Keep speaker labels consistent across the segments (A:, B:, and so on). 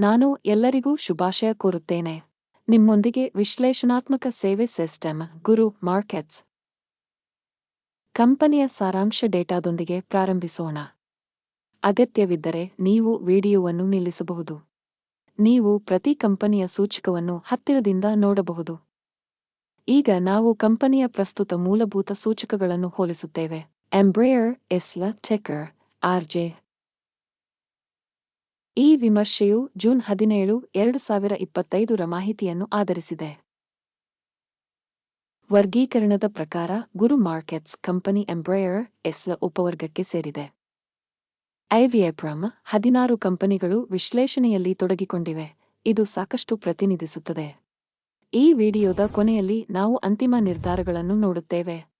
A: ನಾನು ಎಲ್ಲರಿಗೂ ಶುಭಾಶಯ ಕೋರುತ್ತೇನೆ. ನಿಮ್ಮೊಂದಿಗೆ ವಿಶ್ಲೇಷಣಾತ್ಮಕ ಸೇವೆ ಸಿಸ್ಟಮ್ ಗುರು ಮಾರ್ಕೆಟ್ಸ್. ಕಂಪನಿಯ ಸಾರಾಂಶ ಡೇಟಾದೊಂದಿಗೆ ಪ್ರಾರಂಭಿಸೋಣ. ಅಗತ್ಯವಿದ್ದರೆ ನೀವು ವಿಡಿಯೋವನ್ನು ನಿಲ್ಲಿಸಬಹುದು. ನೀವು ಪ್ರತಿ ಕಂಪನಿಯ ಸೂಚಕವನ್ನು ಹತ್ತಿರದಿಂದ ನೋಡಬಹುದು. ಈಗ ನಾವು ಕಂಪನಿಯ ಪ್ರಸ್ತುತ ಮೂಲಭೂತ ಸೂಚಕಗಳನ್ನು ಹೋಲಿಸುತ್ತೇವೆ. ಎಂಬ್ರೇಯರ್ ಎಸ್ಲ ಟೆಕರ್ ಆರ್ಜೆ ಈ ವಿಮರ್ಶೆಯು ಜೂನ್ ಹದಿನೇಳು, ಎರಡು ಸಾವಿರ ಇಪ್ಪತ್ತೈದರ ಮಾಹಿತಿಯನ್ನು ಆಧರಿಸಿದೆ. ವರ್ಗೀಕರಣದ ಪ್ರಕಾರ Guru markets company Embraer S ಉಪವರ್ಗಕ್ಕೆ ಸೇರಿದೆ. ಐವಿಎಪ್ರಮ್ ಹದಿನಾರು ಕಂಪನಿಗಳು ವಿಶ್ಲೇಷಣೆಯಲ್ಲಿ ತೊಡಗಿಕೊಂಡಿವೆ. ಇದು ಸಾಕಷ್ಟು ಪ್ರತಿನಿಧಿಸುತ್ತದೆ. ಈ ವಿಡಿಯೋದ ಕೊನೆಯಲ್ಲಿ ನಾವು ಅಂತಿಮ ನಿರ್ಧಾರಗಳನ್ನು ನೋಡುತ್ತೇವೆ.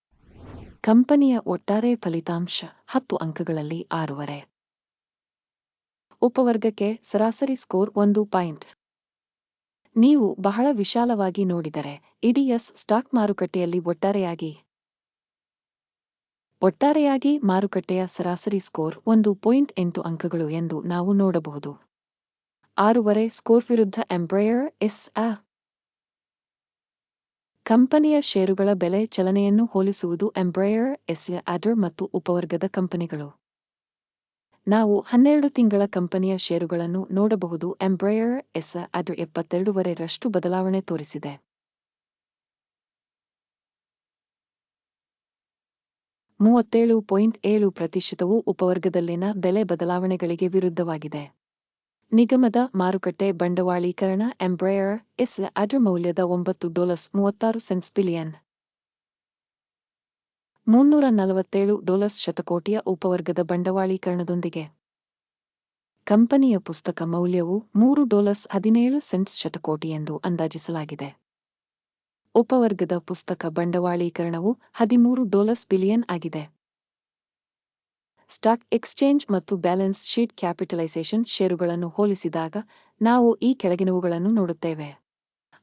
A: ಕಂಪನಿಯ ಒಟ್ಟಾರೆ ಫಲಿತಾಂಶ ಹತ್ತು ಅಂಕಗಳಲ್ಲಿ ಆರೂವರೆ. ಉಪವರ್ಗಕ್ಕೆ ಸರಾಸರಿ ಸ್ಕೋರ್ ಒಂದು ಪಾಯಿಂಟ್. ನೀವು ಬಹಳ ವಿಶಾಲವಾಗಿ ನೋಡಿದರೆ ಇಡಿಎಸ್ ಸ್ಟಾಕ್ ಮಾರುಕಟ್ಟೆಯಲ್ಲಿ ಒಟ್ಟಾರೆಯಾಗಿ ಒಟ್ಟಾರೆಯಾಗಿ ಮಾರುಕಟ್ಟೆಯ ಸರಾಸರಿ ಸ್ಕೋರ್ ಒಂದು ಪಾಯಿಂಟ್ ಎಂಟು ಅಂಕಗಳು ಎಂದು ನಾವು ನೋಡಬಹುದು. ಆರೂವರೆ ಸ್ಕೋರ್ ವಿರುದ್ಧ ಎಂಬ್ರಾಯರ್ ಎಸ್ ಅ ಕಂಪನಿಯ ಷೇರುಗಳ ಬೆಲೆ ಚಲನೆಯನ್ನು ಹೋಲಿಸುವುದು ಎಂಬ್ರಾಯರ್ ಎಸ್ ಅಡರ್ ಮತ್ತು ಉಪವರ್ಗದ ಕಂಪನಿಗಳು. ನಾವು ಹನ್ನೆರಡು ತಿಂಗಳ ಕಂಪನಿಯ ಷೇರುಗಳನ್ನು ನೋಡಬಹುದು. ಎಂಬ್ರಾಯರ್ ಎಸ್ ಅದು ಎಪ್ಪತ್ತೆರಡೂವರೆ ರಷ್ಟು ಬದಲಾವಣೆ ತೋರಿಸಿದೆ. ಮೂವತ್ತೇಳು ಪಾಯಿಂಟ್ ಏಳು ಪ್ರತಿಶತವು ಉಪವರ್ಗದಲ್ಲಿನ ಬೆಲೆ ಬದಲಾವಣೆಗಳಿಗೆ ವಿರುದ್ಧವಾಗಿದೆ. ನಿಗಮದ ಮಾರುಕಟ್ಟೆ ಬಂಡವಾಳೀಕರಣ ಎಂಬ್ರಾಯರ್ ಎಸ್ ಅದರ ಮೌಲ್ಯದ ಒಂಬತ್ತು ಡಾಲರ್ಸ್ ಮೂವತ್ತಾರು ಸೆಂಟ್ಸ್ ಬಿಲಿಯನ್. ಮುನ್ನೂರ ನಲವತ್ತೇಳು ಡಾಲರ್ಸ್ ಶತಕೋಟಿಯ ಉಪವರ್ಗದ ಬಂಡವಾಳೀಕರಣದೊಂದಿಗೆ. ಕಂಪನಿಯ ಪುಸ್ತಕ ಮೌಲ್ಯವು ಮೂರು ಡಾಲರ್ಸ್ ಹದಿನೇಳು ಸೆಂಟ್ಸ್ ಶತಕೋಟಿ ಎಂದು ಅಂದಾಜಿಸಲಾಗಿದೆ. ಉಪವರ್ಗದ ಪುಸ್ತಕ ಬಂಡವಾಳೀಕರಣವು ಹದಿಮೂರು ಡಾಲರ್ಸ್ ಬಿಲಿಯನ್ ಆಗಿದೆ. ಸ್ಟಾಕ್ ಎಕ್ಸ್ಚೇಂಜ್ ಮತ್ತು ಬ್ಯಾಲೆನ್ಸ್ ಶೀಟ್ ಕ್ಯಾಪಿಟಲೈಸೇಷನ್ ಷೇರುಗಳನ್ನು ಹೋಲಿಸಿದಾಗ ನಾವು ಈ ಕೆಳಗಿನವುಗಳನ್ನು ನೋಡುತ್ತೇವೆ.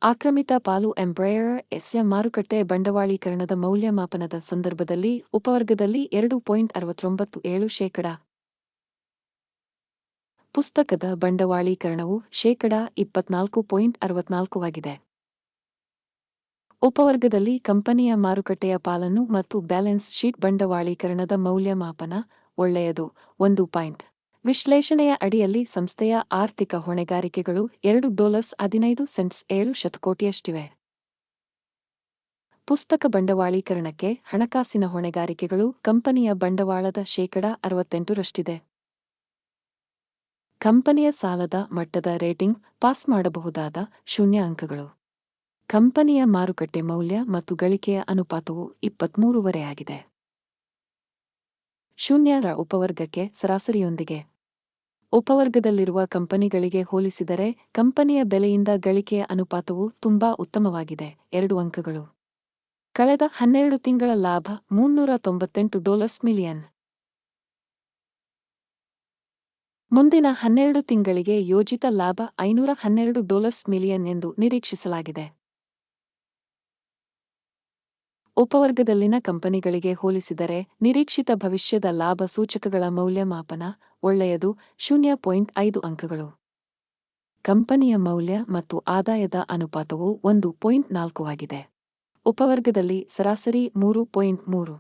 A: ಆಕ್ರಮಿತ ಪಾಲು ಎಂಬ್ರಾಯರ್ ಎಸ್ಯ ಮಾರುಕಟ್ಟೆ ಬಂಡವಾಳೀಕರಣದ ಮೌಲ್ಯಮಾಪನದ ಸಂದರ್ಭದಲ್ಲಿ ಉಪವರ್ಗದಲ್ಲಿ ಎರಡು ಪಾಯಿಂಟ್ ಅರವತ್ತೊಂಬತ್ತು ಏಳು ಶೇಕಡ. ಪುಸ್ತಕದ ಬಂಡವಾಳೀಕರಣವು ಶೇಕಡ ಇಪ್ಪತ್ನಾಲ್ಕು ಪಾಯಿಂಟ್ ಅರವತ್ನಾಲ್ಕುವಾಗಿದೆ ಉಪವರ್ಗದಲ್ಲಿ ಕಂಪನಿಯ ಮಾರುಕಟ್ಟೆಯ ಪಾಲನ್ನು ಮತ್ತು ಬ್ಯಾಲೆನ್ಸ್ ಶೀಟ್ ಬಂಡವಾಳೀಕರಣದ ಮೌಲ್ಯಮಾಪನ ಒಳ್ಳೆಯದು, ಒಂದು ಪಾಯಿಂಟ್. ವಿಶ್ಲೇಷಣೆಯ ಅಡಿಯಲ್ಲಿ ಸಂಸ್ಥೆಯ ಆರ್ಥಿಕ ಹೊಣೆಗಾರಿಕೆಗಳು ಎರಡು ಡಾಲರ್ಸ್ ಹದಿನೈದು ಸೆಂಟ್ಸ್ ಏಳು ಶತಕೋಟಿಯಷ್ಟಿವೆ. ಪುಸ್ತಕ ಬಂಡವಾಳೀಕರಣಕ್ಕೆ ಹಣಕಾಸಿನ ಹೊಣೆಗಾರಿಕೆಗಳು ಕಂಪನಿಯ ಬಂಡವಾಳದ ಶೇಕಡ ಅರವತ್ತೆಂಟರಷ್ಟಿದೆ. ಕಂಪನಿಯ ಸಾಲದ ಮಟ್ಟದ ರೇಟಿಂಗ್ ಪಾಸ್ ಮಾಡಬಹುದಾದ ಶೂನ್ಯ ಅಂಕಗಳು ಕಂಪನಿಯ ಮಾರುಕಟ್ಟೆ ಮೌಲ್ಯ ಮತ್ತು ಗಳಿಕೆಯ ಅನುಪಾತವು ಇಪ್ಪತ್ಮೂರುವರೆಯಾಗಿದೆ ಶೂನ್ಯರ ಉಪವರ್ಗಕ್ಕೆ ಸರಾಸರಿಯೊಂದಿಗೆ ಉಪವರ್ಗದಲ್ಲಿರುವ ಕಂಪನಿಗಳಿಗೆ ಹೋಲಿಸಿದರೆ ಕಂಪನಿಯ ಬೆಲೆಯಿಂದ ಗಳಿಕೆಯ ಅನುಪಾತವು ತುಂಬಾ ಉತ್ತಮವಾಗಿದೆ. ಎರಡು ಅಂಕಗಳು. ಕಳೆದ ಹನ್ನೆರಡು ತಿಂಗಳ ಲಾಭ ಮುನ್ನೂರ ತೊಂಬತ್ತೆಂಟು ಡಾಲರ್ಸ್ ಮಿಲಿಯನ್. ಮುಂದಿನ ಹನ್ನೆರಡು ತಿಂಗಳಿಗೆ ಯೋಜಿತ ಲಾಭ ಐನೂರ ಹನ್ನೆರಡು ಡಾಲರ್ಸ್ ಮಿಲಿಯನ್ ಎಂದು ನಿರೀಕ್ಷಿಸಲಾಗಿದೆ. ಉಪವರ್ಗದಲ್ಲಿನ ಕಂಪನಿಗಳಿಗೆ ಹೋಲಿಸಿದರೆ ನಿರೀಕ್ಷಿತ ಭವಿಷ್ಯದ ಲಾಭ ಸೂಚಕಗಳ ಮೌಲ್ಯಮಾಪನ ಒಳ್ಳೆಯದು, ಶೂನ್ಯ ಪಾಯಿಂಟ್ ಐದು ಅಂಕಗಳು. ಕಂಪನಿಯ ಮೌಲ್ಯ ಮತ್ತು ಆದಾಯದ ಅನುಪಾತವು ಒಂದು ಪಾಯಿಂಟ್ ನಾಲ್ಕು ಆಗಿದೆ. ಉಪವರ್ಗದಲ್ಲಿ ಸರಾಸರಿ ಮೂರು ಪಾಯಿಂಟ್ ಮೂರು.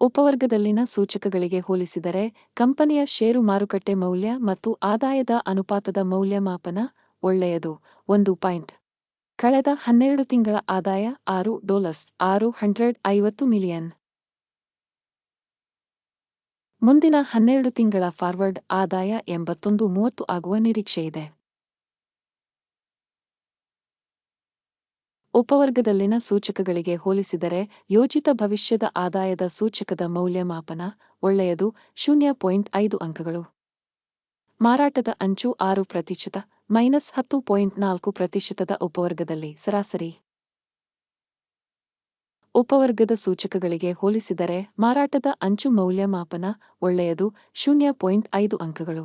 A: ಉಪವರ್ಗದಲ್ಲಿನ ಸೂಚಕಗಳಿಗೆ ಹೋಲಿಸಿದರೆ ಕಂಪನಿಯ ಷೇರು ಮಾರುಕಟ್ಟೆ ಮೌಲ್ಯ ಮತ್ತು ಆದಾಯದ ಅನುಪಾತದ ಮೌಲ್ಯಮಾಪನ ಒಳ್ಳೆಯದು, ಒಂದು ಪಾಯಿಂಟ್. ಕಳೆದ ಹನ್ನೆರಡು ತಿಂಗಳ ಆದಾಯ ಆರು ಡಾಲರ್ಸ್, ಆರು ಹಂಡ್ರೆಡ್ ಐವತ್ತು ಮಿಲಿಯನ್. ಮುಂದಿನ ಹನ್ನೆರಡು ತಿಂಗಳ ಫಾರ್ವರ್ಡ್ ಆದಾಯ ಎಂಬತ್ತೊಂದು ಮೂವತ್ತು ಆಗುವ ನಿರೀಕ್ಷೆಯಿದೆ ಉಪವರ್ಗದಲ್ಲಿನ ಸೂಚಕಗಳಿಗೆ ಹೋಲಿಸಿದರೆ ಯೋಜಿತ ಭವಿಷ್ಯದ ಆದಾಯದ ಸೂಚಕದ ಮೌಲ್ಯಮಾಪನ ಒಳ್ಳೆಯದು, ಶೂನ್ಯ ಪಾಯಿಂಟ್ ಐದು ಅಂಕಗಳು. ಮಾರಾಟದ ಅಂಚು ಆರು ಪ್ರತಿಶತ ಮೈನಸ್ ಹತ್ತು ಪಾಯಿಂಟ್ ನಾಲ್ಕು ಪ್ರತಿಶತದ ಉಪವರ್ಗದಲ್ಲಿ ಸರಾಸರಿ. ಉಪವರ್ಗದ ಸೂಚಕಗಳಿಗೆ ಹೋಲಿಸಿದರೆ ಮಾರಾಟದ ಅಂಚು ಮೌಲ್ಯಮಾಪನ ಒಳ್ಳೆಯದು ಶೂನ್ಯ ಪಾಯಿಂಟ್ ಐದು ಅಂಕಗಳು.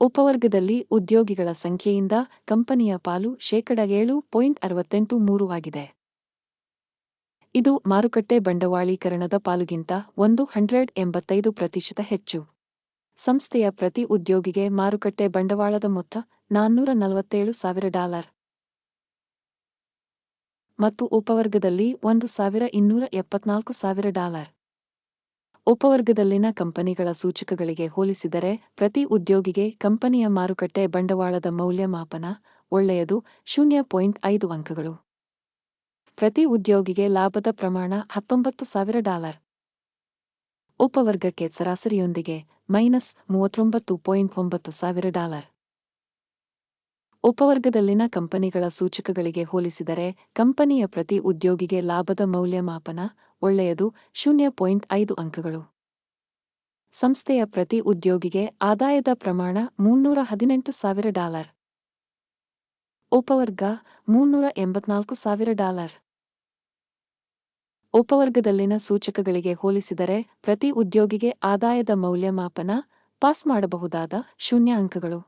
A: ಉಪವರ್ಗದಲ್ಲಿ ಉದ್ಯೋಗಿಗಳ ಸಂಖ್ಯೆಯಿಂದ ಕಂಪನಿಯ ಪಾಲು ಶೇಕಡ ಏಳು ಪಾಯಿಂಟ್ ಅರವತ್ತೆಂಟು ಮೂರು ಆಗಿದೆ. ಇದು ಮಾರುಕಟ್ಟೆ ಬಂಡವಾಳೀಕರಣದ ಪಾಲುಗಿಂತ ಒಂದು ಹಂಡ್ರೆಡ್ ಎಂಬತ್ತೈದು ಪ್ರತಿಶತ ಹೆಚ್ಚು. ಸಂಸ್ಥೆಯ ಪ್ರತಿ ಉದ್ಯೋಗಿಗೆ ಮಾರುಕಟ್ಟೆ ಬಂಡವಾಳದ ಮೊತ್ತ ನಾನ್ನೂರ ನಲವತ್ತೇಳು ಸಾವಿರ ಡಾಲರ್. ಮತ್ತು ಉಪವರ್ಗದಲ್ಲಿ ಒಂದು ಸಾವಿರ ಇನ್ನೂರ ಎಪ್ಪತ್ನಾಲ್ಕು ಸಾವಿರ ಡಾಲರ್. ಉಪವರ್ಗದಲ್ಲಿನ ಕಂಪನಿಗಳ ಸೂಚಕಗಳಿಗೆ ಹೋಲಿಸಿದರೆ ಪ್ರತಿ ಉದ್ಯೋಗಿಗೆ ಕಂಪನಿಯ ಮಾರುಕಟ್ಟೆ ಬಂಡವಾಳದ ಮೌಲ್ಯಮಾಪನ ಒಳ್ಳೆಯದು ಶೂನ್ಯ ಪಾಯಿಂಟ್ ಐದು ಅಂಕಗಳು. ಪ್ರತಿ ಉದ್ಯೋಗಿಗೆ ಲಾಭದ ಪ್ರಮಾಣ ಹತ್ತೊಂಬತ್ತು ಸಾವಿರ ಡಾಲರ್. ಉಪವರ್ಗಕ್ಕೆ ಸರಾಸರಿಯೊಂದಿಗೆ ಮೈನಸ್ ಮೂವತ್ತೊಂಬತ್ತು ಪಾಯಿಂಟ್ ಒಂಬತ್ತು ಸಾವಿರ ಡಾಲರ್. ಉಪವರ್ಗದಲ್ಲಿನ ಕಂಪನಿಗಳ ಸೂಚಕಗಳಿಗೆ ಹೋಲಿಸಿದರೆ, ಕಂಪನಿಯ ಪ್ರತಿ ಉದ್ಯೋಗಿಗೆ ಲಾಭದ ಮೌಲ್ಯಮಾಪನ ಒಳ್ಳೆಯದು, ಶೂನ್ಯ ಪಾಯಿಂಟ್ ಐದು ಅಂಕಗಳು. ಸಂಸ್ಥೆಯ ಪ್ರತಿ ಉದ್ಯೋಗಿಗೆ ಆದಾಯದ ಪ್ರಮಾಣ ಮುನ್ನೂರ ಹದಿನೆಂಟು ಸಾವಿರ ಡಾಲರ್. ಉಪವರ್ಗ ಮುನ್ನೂರ ಎಂಬತ್ನಾಲ್ಕು ಸಾವಿರ ಡಾಲರ್. ಉಪವರ್ಗದಲ್ಲಿನ ಸೂಚಕಗಳಿಗೆ ಹೋಲಿಸಿದರೆ ಪ್ರತಿ ಉದ್ಯೋಗಿಗೆ ಆದಾಯದ ಮೌಲ್ಯಮಾಪನ ಪಾಸ್ ಮಾಡಬಹುದಾದ ಶೂನ್ಯ ಅಂಕಗಳು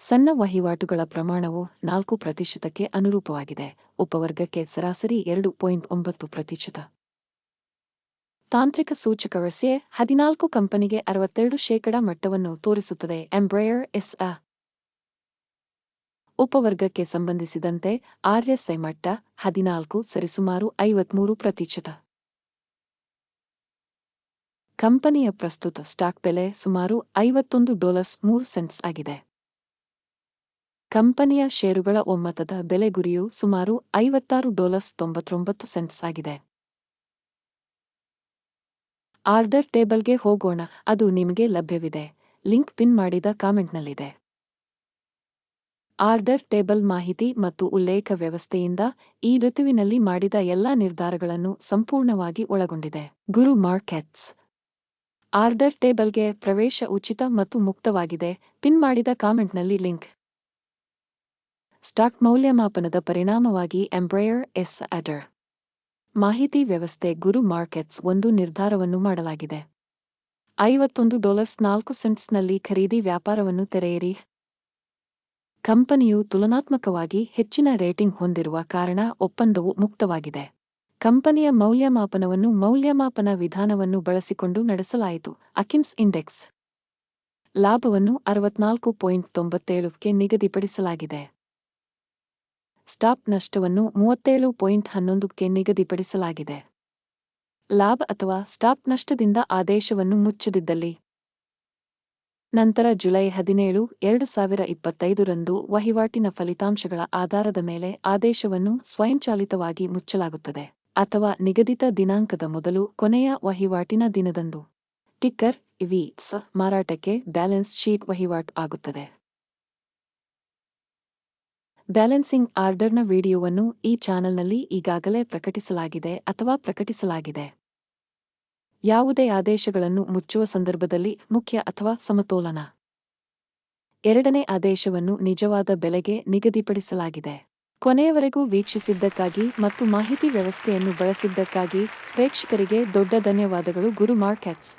A: ಸಣ್ಣ ವಹಿವಾಟುಗಳ ಪ್ರಮಾಣವು ನಾಲ್ಕು ಪ್ರತಿಶತಕ್ಕೆ ಅನುರೂಪವಾಗಿದೆ. ಉಪವರ್ಗಕ್ಕೆ ಸರಾಸರಿ ಎರಡು ಪಾಯಿಂಟ್ ಒಂಬತ್ತು ಪ್ರತಿಶತ. ತಾಂತ್ರಿಕ ಸೂಚಕ ವ್ಯವಸ್ಥೆ ಹದಿನಾಲ್ಕು ಕಂಪನಿಗೆ ಅರವತ್ತೆರಡು ಶೇಕಡಾ ಮಟ್ಟವನ್ನು ತೋರಿಸುತ್ತದೆ. ಎಂಬ್ರಯರ್ ಎಸ್ ಉಪವರ್ಗಕ್ಕೆ ಸಂಬಂಧಿಸಿದಂತೆ ಆರ್ಎಸ್ಐ ಮಟ್ಟ ಹದಿನಾಲ್ಕು ಸರಿಸುಮಾರು ಐವತ್ಮೂರು ಪ್ರತಿಶತ. ಕಂಪನಿಯ ಪ್ರಸ್ತುತ ಸ್ಟಾಕ್ ಬೆಲೆ ಸುಮಾರು ಐವತ್ತೊಂದು ಡಾಲರ್ಸ್ ಮೂರು ಸೆಂಟ್ಸ್ ಆಗಿದೆ. ಕಂಪನಿಯ ಷೇರುಗಳ ಒಮ್ಮತದ ಬೆಲೆ ಗುರಿಯು ಸುಮಾರು ಐವತ್ತಾರು ಡಾಲರ್ಸ್ ತೊಂಬತ್ತೊಂಬತ್ತು ಸೆಂಟ್ಸ್ ಆಗಿದೆ. ಆರ್ಡರ್ ಟೇಬಲ್ಗೆ ಹೋಗೋಣ, ಅದು ನಿಮಗೆ ಲಭ್ಯವಿದೆ. ಲಿಂಕ್ ಪಿನ್ ಮಾಡಿದ ಕಾಮೆಂಟ್ನಲ್ಲಿದೆ. ಆರ್ಡರ್ ಟೇಬಲ್ ಮಾಹಿತಿ ಮತ್ತು ಉಲ್ಲೇಖ ವ್ಯವಸ್ಥೆಯಿಂದ ಈ ಋತುವಿನಲ್ಲಿ ಮಾಡಿದ ಎಲ್ಲಾ ನಿರ್ಧಾರಗಳನ್ನು ಸಂಪೂರ್ಣವಾಗಿ ಒಳಗೊಂಡಿದೆ. ಗುರು ಮಾರ್ಕೆಟ್ಸ್. ಆರ್ಡರ್ ಟೇಬಲ್ಗೆ ಪ್ರವೇಶ ಉಚಿತ ಮತ್ತು ಮುಕ್ತವಾಗಿದೆ. ಪಿನ್ ಮಾಡಿದ ಕಾಮೆಂಟ್ನಲ್ಲಿ ಲಿಂಕ್. ಸ್ಟಾಕ್ ಮೌಲ್ಯಮಾಪನದ ಪರಿಣಾಮವಾಗಿ ಎಂಬ್ರಯರ್ ಎಸ್ ಅಡರ್ ಮಾಹಿತಿ ವ್ಯವಸ್ಥೆ ಗುರು ಮಾರ್ಕೆಟ್ಸ್ ಒಂದು ನಿರ್ಧಾರವನ್ನು ಮಾಡಲಾಗಿದೆ. ಐವತ್ತೊಂದು ಡಾಲರ್ಸ್ ನಾಲ್ಕು ಸೆಂಟ್ಸ್ನಲ್ಲಿ ಖರೀದಿ ವ್ಯಾಪಾರವನ್ನು ತೆರೆಯಿರಿ. ಕಂಪನಿಯು ತುಲನಾತ್ಮಕವಾಗಿ ಹೆಚ್ಚಿನ ರೇಟಿಂಗ್ ಹೊಂದಿರುವ ಕಾರಣ ಒಪ್ಪಂದವು ಮುಕ್ತವಾಗಿದೆ. ಕಂಪನಿಯ ಮೌಲ್ಯಮಾಪನವನ್ನು ಮೌಲ್ಯಮಾಪನ ವಿಧಾನವನ್ನು ಬಳಸಿಕೊಂಡು ನಡೆಸಲಾಯಿತು. ಅಕಿಮ್ಸ್ ಇಂಡೆಕ್ಸ್ ಲಾಭವನ್ನು ಅರವತ್ನಾಲ್ಕು ಪಾಯಿಂಟ್ ತೊಂಬತ್ತೇಳುಕ್ಕೆ ನಿಗದಿಪಡಿಸಲಾಗಿದೆ. ಸ್ಟಾಪ್ ನಷ್ಟವನ್ನು ಮೂವತ್ತೇಳು ಪಾಯಿಂಟ್ ಹನ್ನೊಂದಕ್ಕೆ ನಿಗದಿಪಡಿಸಲಾಗಿದೆ. ಲಾಭ ಅಥವಾ ಸ್ಟಾಪ್ ನಷ್ಟದಿಂದ ಆದೇಶವನ್ನು ಮುಚ್ಚದಿದ್ದಲ್ಲಿ ನಂತರ ಜುಲೈ ಹದಿನೇಳು, ಎರಡು ಸಾವಿರ ಇಪ್ಪತ್ತೈದರಂದು ವಹಿವಾಟಿನ ಫಲಿತಾಂಶಗಳ ಆಧಾರದ ಮೇಲೆ ಆದೇಶವನ್ನು ಸ್ವಯಂಚಾಲಿತವಾಗಿ ಮುಚ್ಚಲಾಗುತ್ತದೆ ಅಥವಾ ನಿಗದಿತ ದಿನಾಂಕದ ಮೊದಲು ಕೊನೆಯ ವಹಿವಾಟಿನ ದಿನದಂದು. ಟಿಕ್ಕರ್ ಸ ಮಾರಾಟಕ್ಕೆ ಬ್ಯಾಲೆನ್ಸ್ ಶೀಟ್ ವಹಿವಾಟು ಆಗುತ್ತದೆ. ಬ್ಯಾಲೆನ್ಸಿಂಗ್ ಆರ್ಡರ್ನ ವಿಡಿಯೋವನ್ನು ಈ ಚಾನೆಲ್ನಲ್ಲಿ ಈಗಾಗಲೇ ಪ್ರಕಟಿಸಲಾಗಿದೆ ಅಥವಾ ಪ್ರಕಟಿಸಲಾಗಿದೆ. ಯಾವುದೇ ಆದೇಶಗಳನ್ನು ಮುಚ್ಚುವ ಸಂದರ್ಭದಲ್ಲಿ ಮುಖ್ಯ ಅಥವಾ ಸಮತೋಲನ. ಎರಡನೇ ಆದೇಶವನ್ನು ನಿಜವಾದ ಬೆಲೆಗೆ ನಿಗದಿಪಡಿಸಲಾಗಿದೆ. ಕೊನೆಯವರೆಗೂ ವೀಕ್ಷಿಸಿದ್ದಕ್ಕಾಗಿ ಮತ್ತು ಮಾಹಿತಿ ವ್ಯವಸ್ಥೆಯನ್ನು ಬಳಸಿದ್ದಕ್ಕಾಗಿ ಪ್ರೇಕ್ಷಕರಿಗೆ ದೊಡ್ಡ ಧನ್ಯವಾದಗಳು ಗುರು ಮಾರ್ಕೆಟ್ಸ್.